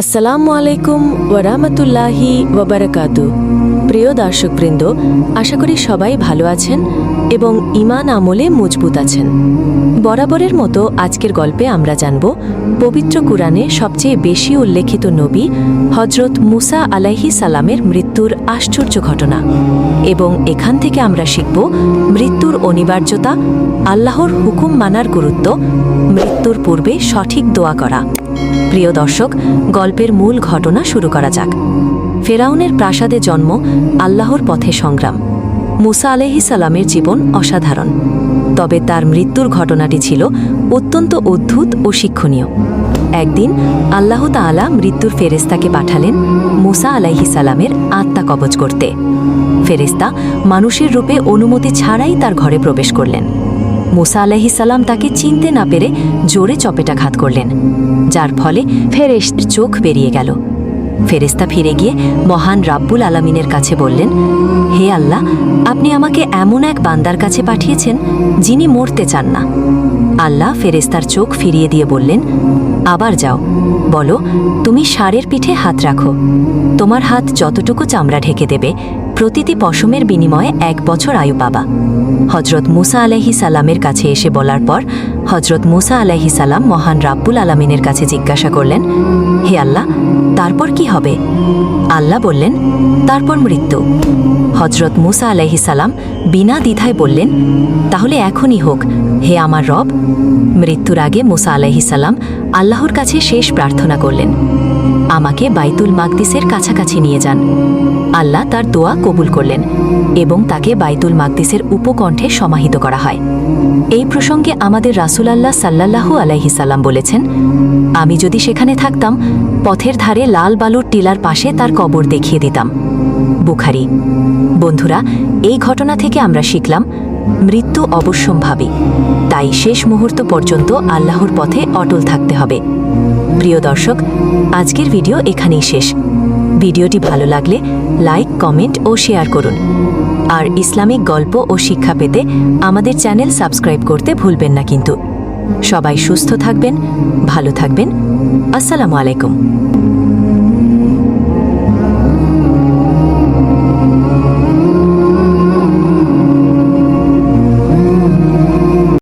আসসালামু আলাইকুম ওয়ারামাতুল্লাহি ওয়াবারাকাতু। প্রিয় দর্শকবৃন্দ, আশা করি সবাই ভালো আছেন এবং ইমান আমলে মজবুত আছেন। বরাবরের মতো আজকের গল্পে আমরা জানব পবিত্র কুরআনে সবচেয়ে বেশি উল্লেখিত নবী হজরত মুসা আলাইহি সালামের মৃত্যুর আশ্চর্য ঘটনা এবং এখান থেকে আমরা শিখব মৃত্যুর অনিবার্যতা, আল্লাহর হুকুম মানার গুরুত্ব, মৃত্যুর পূর্বে সঠিক দোয়া করা। প্রিয় দর্শক, গল্পের মূল ঘটনা শুরু করা যাক। ফেরাউনের প্রাসাদে জন্ম, আল্লাহর পথে সংগ্রাম। মুসা আলহি সালামের জীবন অসাধারণ। তবে তার মৃত্যুর ঘটনাটি ছিল অত্যন্ত অদ্ভুত ও শিক্ষণীয়। একদিন আল্লাহ তাআলা মৃত্যুর ফেরেস্তাকে পাঠালেন মুসা আলাইহি সালামের আত্মা কবজ করতে। ফেরেস্তা মানুষের রূপে অনুমতি ছাড়াই তার ঘরে প্রবেশ করলেন। মুসা আলাইহি সালাম তাকে চিনতে না পেরে জোরে চপেটাঘাত করলেন, যার ফলে ফেরেস্ত চোখ বেরিয়ে গেল। ফেরেস্তা ফিরে গিয়ে মহান রাব্বুল আলামিনের কাছে বললেন, হে আল্লাহ, আপনি আমাকে এমন এক বান্দার কাছে পাঠিয়েছেন যিনি মরতে চান না। আল্লাহ ফেরেস্তার চোখ ফিরিয়ে দিয়ে বললেন, আবার যাও, বলো, তুমি ষাঁড়ের পিঠে হাত রাখো। তোমার হাত যতটুকু চামড়া ঢেকে দেবে প্রতিটি পশমের বিনিময়ে এক বছর আয়ু পাবা। হজরত মুসা আলাহি সালামের কাছে এসে বলার পর হজরত মুসা আলাহি সালাম মহান রাব্বুল আলামিনের কাছে জিজ্ঞাসা করলেন, হে আল্লাহ, তারপর কি হবে? আল্লাহ বললেন, তারপর মৃত্যু। হজরত মুসা আলাহি সালাম বিনা দ্বিধায় বললেন, তাহলে এখনই হোক, হে আমার রব। মৃত্যুর আগে মুসা আলাহি সালাম আল্লাহর কাছে শেষ প্রার্থনা করলেন। আমাকে বাইতুল মাকদিসের কাছাকাছি নিয়ে যান। আল্লাহ তার দোয়া কবুল করলেন এবং তাকে বাইতুল মাকদিসের উপকণ্ঠে সমাহিত করা হয়। এই প্রসঙ্গে আমাদের রাসুল আল্লাহ সাল্লাল্লাহু আলাইহি সাল্লাম বলেছেন, আমি যদি সেখানে থাকতাম, পথের ধারে লাল বালুর টিলার পাশে তার কবর দেখিয়ে দিতাম। বুখারি। বন্ধুরা, এই ঘটনা থেকে আমরা শিখলাম, মৃত্যু অবশ্যম্ভাবী। তাই শেষ মুহূর্ত পর্যন্ত আল্লাহর পথে অটল থাকতে হবে। প্রিয় দর্শক, আজকের ভিডিও এখানেই শেষ। ভিডিওটি ভালো লাগলে লাইক, কমেন্ট ও শেয়ার করুন। আর ইসলামিক গল্প ও শিক্ষা পেতে আমাদের চ্যানেল সাবস্ক্রাইব করতে ভুলবেন না কিন্তু। সবাই সুস্থ থাকবেন, ভালো থাকবেন। আসসালামু আলাইকুম।